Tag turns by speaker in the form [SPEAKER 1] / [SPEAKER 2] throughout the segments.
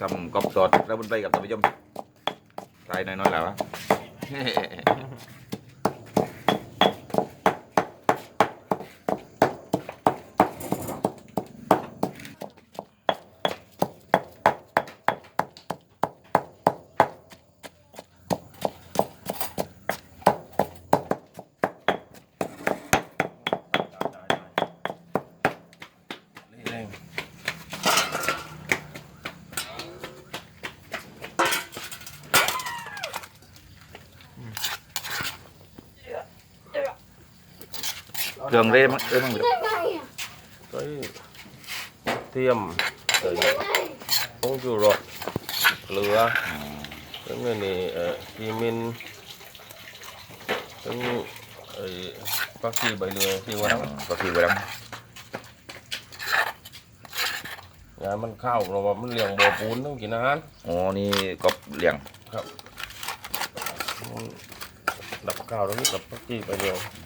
[SPEAKER 1] ทำกบสดแล้วบนไปกับท่านผู้ชมใส่น้อยๆแล้ววะ
[SPEAKER 2] นี่เอง
[SPEAKER 1] เครื่องเร่มั้งเร่มั้งไม่รู้
[SPEAKER 2] cái tiêm rồi không chịu rồi lửa cái người này ờ, thì mình cái ấy bác sĩ bảy lửa thì qua đó
[SPEAKER 1] ก็คือไปแล้ว
[SPEAKER 2] nhà mình khao rồi mà mình liền bò bún không chỉ ăn
[SPEAKER 1] อ๋อนี่กบเลี้ยง
[SPEAKER 2] Mình đập khao đó đập bác sĩ bảy lửa thôi thì cắt bên đây là cứ bóng cho rồi
[SPEAKER 1] เอาอยู่ไปนั่นเลย
[SPEAKER 2] ăn rồi
[SPEAKER 1] เป็นวันเลย
[SPEAKER 2] cái đầu vào mai hốc mà
[SPEAKER 1] ไม่ฮอกเลย
[SPEAKER 2] ăn rồi
[SPEAKER 1] เอาปีไม่นี้เราจ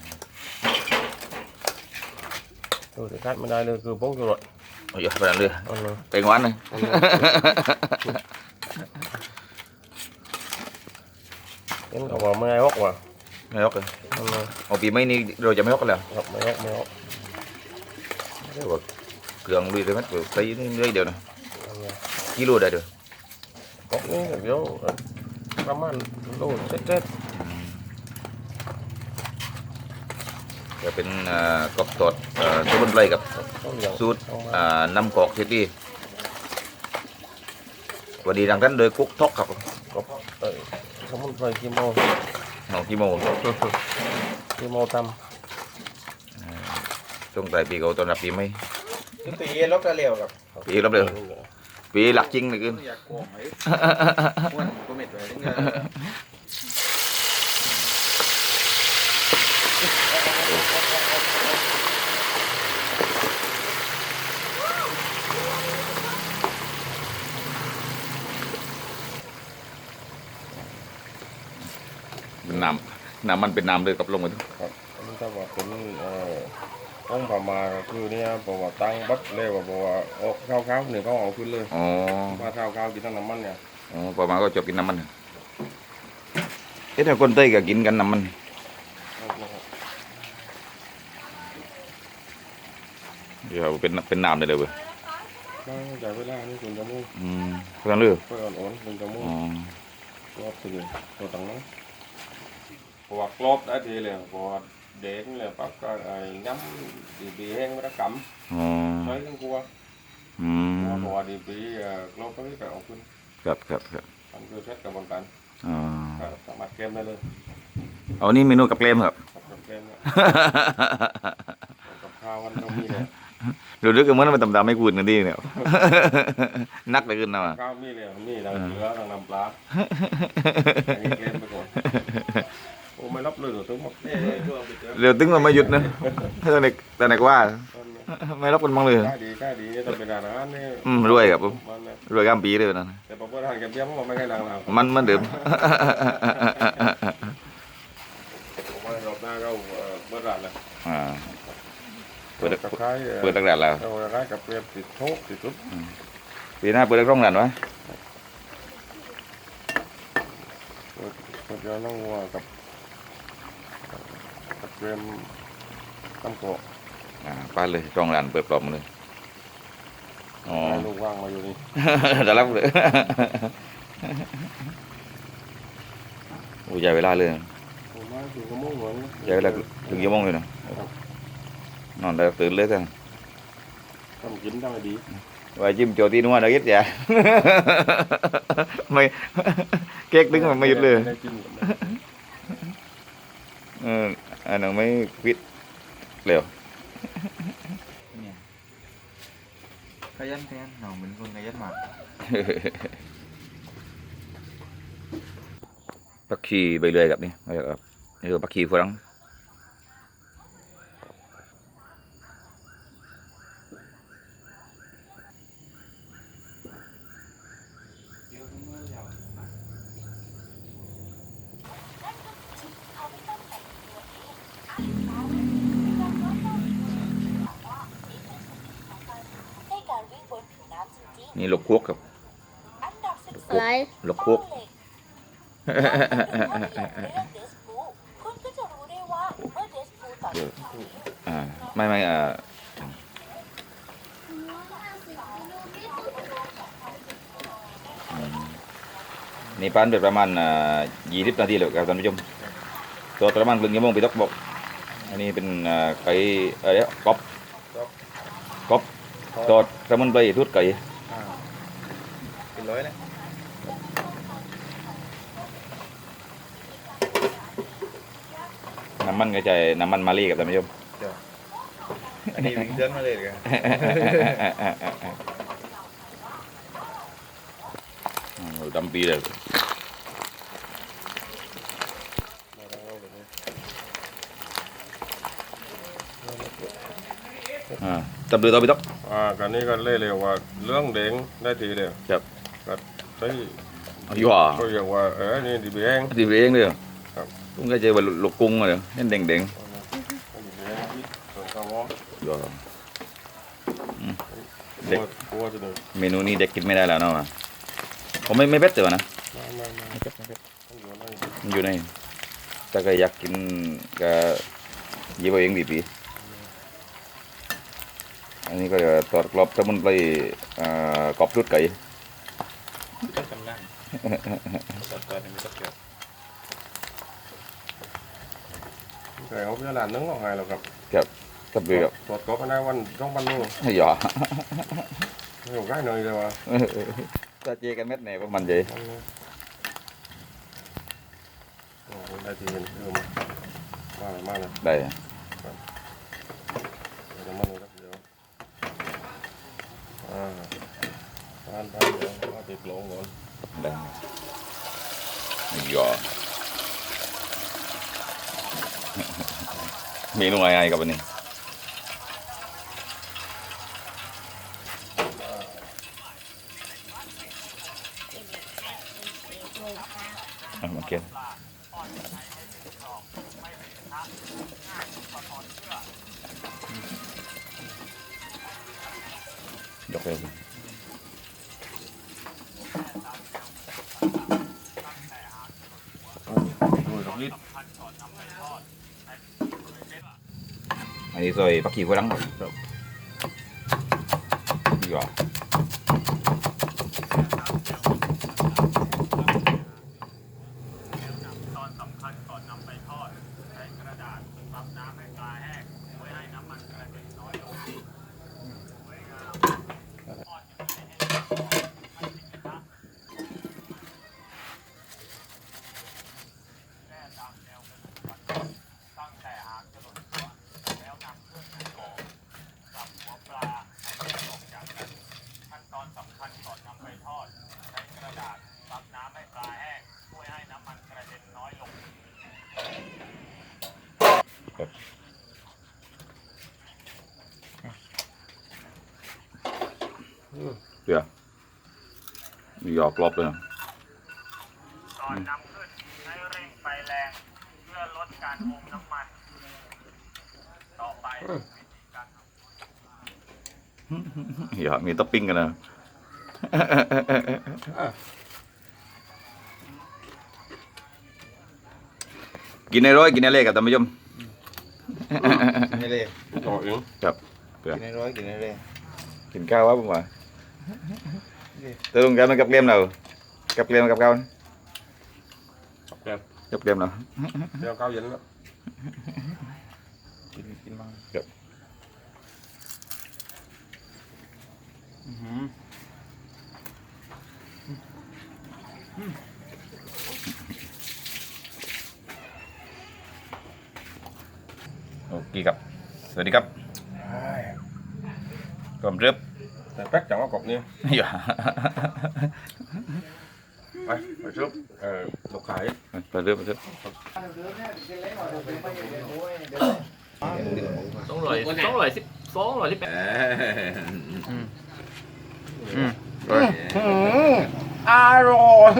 [SPEAKER 1] ะไม่ฮอกกันแล้ว
[SPEAKER 2] gặp mai hốc mai hốc
[SPEAKER 1] เรียกว่าเครื่องลุยเลยมั้ยใส่นี่เลยเดียวนะ
[SPEAKER 2] ăn rồi
[SPEAKER 1] กิโลได้เด้อ
[SPEAKER 2] có cái là dấu cắm ăn đồ chết chết
[SPEAKER 1] จะเป็นเอ่อกบสดเอ่อตัวบนไปกับ
[SPEAKER 2] có liền
[SPEAKER 1] สูตรอ่าน้ำกอกเท็ดดี้สวัสดีทางท่านโดยกุ๊กทอกครับ
[SPEAKER 2] có tới không muốn phải kim màu
[SPEAKER 1] น้องกิโม
[SPEAKER 2] kim màu tăm
[SPEAKER 1] ช่วงปลายปีเขาต้อนรับปีใหม่
[SPEAKER 3] ตีลบกระเหลวกับ
[SPEAKER 1] ปีรับเลยปีหลักจริงเลยขึ้น
[SPEAKER 3] อยากโกงไหมอ้วน เม็ดเลยนี่ไง
[SPEAKER 1] เป็นน้ำน้ำมันเป็นน้ำเลยกับลงมาทุก
[SPEAKER 2] ครับอันนี้ถ้าว่าเป็นเอ่อต้องผ่ามาก็คือเนี่ยบอกว่าตั้งบัดเลยว่าบอกว่าออกข้าวข้าวหนึ่งเขาเอาขึ้นเลย
[SPEAKER 1] อ๋อ
[SPEAKER 2] มาข้าวข้าวกินทั้งน้ำมันเนี่ย
[SPEAKER 1] อ๋อพอมาก็จบกินน้ำมันเอ๊ะถ้าคนเต้ยก็กินกันน้ำมันเดี๋ยวเป็นเป็นน้ำได้เลยเว้ย
[SPEAKER 2] ก็จ่ายเวลานี่คุณจะมุ่ง
[SPEAKER 1] อืมเพื่อนเลือก
[SPEAKER 2] ค่อยอ่อนๆคุณจะมุ่ง
[SPEAKER 1] อ๋อ
[SPEAKER 2] รอบตัวตัวตังนั้นเพราะว่ากรอบได้ทีเลยเพราะว่าเด็กนี่แหละปั๊บก็ไอ้ย้ำดีบีแห้งไม่ได้ก
[SPEAKER 1] อ๋อำ
[SPEAKER 2] ใช้ทั้งกลัว
[SPEAKER 1] อืม
[SPEAKER 2] เพราะว่าดีบีกรอบก็ไม่ไปเอาขึ้น
[SPEAKER 1] ครับครับครับ
[SPEAKER 2] มันคือเซตกระบวนการ
[SPEAKER 1] อ๋อ
[SPEAKER 2] ก็สามารถเกมได้เลย
[SPEAKER 1] เอานี่เมนูกับเกลมครับ
[SPEAKER 2] กับกับเกมเนี่ยกับข้าวมันต้องมีเลย
[SPEAKER 1] ดูดึกก็เหมือนมันต่ำๆไม่กูดกันดีเนี่ย นักเลยขึ้นนะว่ะ
[SPEAKER 2] ข้าวมีเลยมีทั้งเนื้อทั้งน้ำปลาอันนี้เกมไปก่อนโอ้ ไม่รับเลยเหรอตัวหมด
[SPEAKER 3] นี่เลยช่วงไปเจอ
[SPEAKER 1] เดี๋ยวตึ้งมันไม่หยุดนะเออเด็กแต่ไหนกว่า ไม่รับกันบ้างเลย
[SPEAKER 2] ได้ดีได้ดีแต่เป็นอาหารนี่
[SPEAKER 1] อืมรวยครับผม
[SPEAKER 2] มันเนี่ย
[SPEAKER 1] รวยข้ามปีเลยนะ
[SPEAKER 2] แต่พอเปิดทานกับเบี้ยมันไม่ใช่นางเรา
[SPEAKER 1] มันมันเดิม
[SPEAKER 2] ผมว่ารอบหน้าก็เอ่อเปิดร้านเลย
[SPEAKER 1] อ่าเปิด
[SPEAKER 2] ตะไคร้
[SPEAKER 1] เปิดตั้งแต่แล้ว
[SPEAKER 2] เอาตะไคร้กับเปรียบติดโชกติดทุบ
[SPEAKER 1] ปีหน้าเปิดตั้งร่องหลานวะ
[SPEAKER 2] เปิดเปิดย้อนน้องวัวกับกับ เปรียมตำโกะ
[SPEAKER 1] อ่าไป้าเลยร่องหลานเปิดปลอมเลยอ๋อ
[SPEAKER 2] ให้ลูกว่างมาอยู่นี่
[SPEAKER 1] จะรับเลย โอ้ยใหญ่เวลาเลย
[SPEAKER 2] ผมว่าถึงกระมุ่งเหมือน
[SPEAKER 1] ใหญ่เวลาถึงกี่โมงเลยนะนอนได้ตื่นเลยทั้ง
[SPEAKER 2] ทำกินได้ดี
[SPEAKER 1] ว่าจิ้มโจตีนัวได้ยิดจ้ะไม่เก๊กดึงมันไม่หยุดเลย
[SPEAKER 2] ได้กิน
[SPEAKER 1] เอันนั้นไม่วิดเร็ว
[SPEAKER 3] ขยันขยันน้องเป็นคนขยันมาก
[SPEAKER 1] ปักชีไปเลื่อยกับนี่ไม่ใช่ครับนี่คือปักขีฝรั่ง
[SPEAKER 4] นการวิ่งบนผิวน้ำจริง
[SPEAKER 1] นี่ลูกควกครับ
[SPEAKER 4] ๆอันดับอะไร
[SPEAKER 1] ลูกคุก
[SPEAKER 5] คุณก็จะรู้ได้ว่าเมื่อเดสพูต่อ
[SPEAKER 1] อ่าไม่ไม่อ่าอืมนี่ปั้นไปประมาณอ่ายี่สิบนาทีเลยครับท่านผู้ชมตัวประมาณครึ่งชั่วโมงไปตกบอกอันนี้เป็นอ่าไก่อะไรเนี่ยก๊อบก๊อบทอดสมุนไพรทุดไก่
[SPEAKER 3] อ่าเป็นร้อยแล้ว
[SPEAKER 1] น้ำมันก็จะน้ำมันมาลีกับท่านผู้ชม
[SPEAKER 3] อันนี้วิ่งเดินมาเลยกัน
[SPEAKER 1] อืมดำปีเลยอ่าตำเรือต่อไปตก
[SPEAKER 2] อ่ากันนี้ ก็เล่เร็วว่าเรื่องเด้งได้ทีเดียว
[SPEAKER 1] ครับ
[SPEAKER 2] ก็ใช้
[SPEAKER 1] อยู่อะ
[SPEAKER 2] ก็เรียกว่าเออนี่ดีเบง
[SPEAKER 1] ที่เองเลยเหรอ
[SPEAKER 2] ครับ
[SPEAKER 1] ตุ้งก็เจอว่าลูกกุ้งเลยเห็นเด้งเด้ง
[SPEAKER 2] ดีเบงที่ส่วนข้าวหอม
[SPEAKER 1] ๆอยู่อะเด็
[SPEAKER 2] เด็
[SPEAKER 1] ก
[SPEAKER 2] กกลัวจะเดิน
[SPEAKER 1] เมนูนี้เด็กกินไม่ได้แล้วเนาะผมไม่ไม่เผ็ดแต่ว่านะ
[SPEAKER 2] มามามา
[SPEAKER 1] ไม่เผ็ดไม่เผ็ด
[SPEAKER 2] ต้องอยู่ใน
[SPEAKER 1] มันอยู่ในถ้าก็อยากกินก็หยิบเอาเองดีปีอันนี้ก็จะทอดกรอบสมุนไพรอ่ากรอบรุดไก่
[SPEAKER 3] ต้องจำ นั่งตอนตอนนี้ไม่ต้องเกี่ยว
[SPEAKER 2] แต่เขาเพื่อหลานนึงออกไงหรอกครับ
[SPEAKER 1] กับเรือครับ
[SPEAKER 2] ตรวจก็ ได้วันต้องวันนู้น
[SPEAKER 1] หยอ
[SPEAKER 2] ไม่ยู่ใกล้หน่อยเลยว่ะ
[SPEAKER 1] ถ้าเจกันเม็ดไหนประมาณใจ
[SPEAKER 2] วันนี้โอ้โหได้ทีเห็นเพิ่มมาเลยมาเลย
[SPEAKER 1] ได้
[SPEAKER 2] เดี๋ยวมาเลยครับเดี๋ยวอ่าผ่านผ่านเดี๋ยวเอาติดลงก่อน
[SPEAKER 1] ได้หยอเมนูอะไรกับวันนี้อะโอเคยกเลย
[SPEAKER 2] ดูดอกลิด
[SPEAKER 1] อันนี้ซอยปักขีฝรั่งครับหยอ
[SPEAKER 6] ตอนสำคัญก่อนนำไปทอด ใช้กระดาษซับน้ำให้ปลาแห้งไว้ให้น้ำมันกระเด็นน้อยลงสวยงามทอดอย่างนี้ให้กรอบไม่ติดกระทะแล่ตามแนวกระดูกฟันตั้งแต่หางจรดหัวแล้วนำเครื่องในออกสับหัวปลาให้แยกออกจากกันขั้นตอนสำคัญก่อนนำไปทอด ใช้กระดาษซับน้ำให้ปลาแห้งช่วยให้น้ำมันกระเด็นน้อยลง
[SPEAKER 1] เดี๋ยว หยอกรอบเลยนะ
[SPEAKER 6] ก่อนนำขึ้นให้เร่งไฟแรงเพื่อลดการอมน้ำมัน ต่อไปวิธีการทำ
[SPEAKER 1] หยอกมีท็อปปิ้งกันนะ กินในร้อยกินในเล็กกับท่านผู้ชม
[SPEAKER 3] กินในเลย
[SPEAKER 2] ต่อเอง
[SPEAKER 3] กินในร้อยกินในเลย
[SPEAKER 1] กินข้าววะผมว่า ตกลงกันมันกับเกลียมเรากับเกลียมกับข้าว
[SPEAKER 2] แก้ม
[SPEAKER 1] กับเกลียมเรา
[SPEAKER 2] เดี๋ยวข้าวเย็นแล้ว
[SPEAKER 3] กินกินบ้าง
[SPEAKER 1] ครับ
[SPEAKER 3] อื้อหือ
[SPEAKER 1] โอเคครับ สวัสดีครับ กลมเรียบ
[SPEAKER 2] แต่แป๊กจังว่ากบนี่
[SPEAKER 1] อย่า
[SPEAKER 2] ไปไปชุบเออลูกขาย
[SPEAKER 1] ไปเรียบไปเรียบ
[SPEAKER 7] สองร้อยสองร้อยสิบสองร้อยสิบแปด
[SPEAKER 3] อร่อย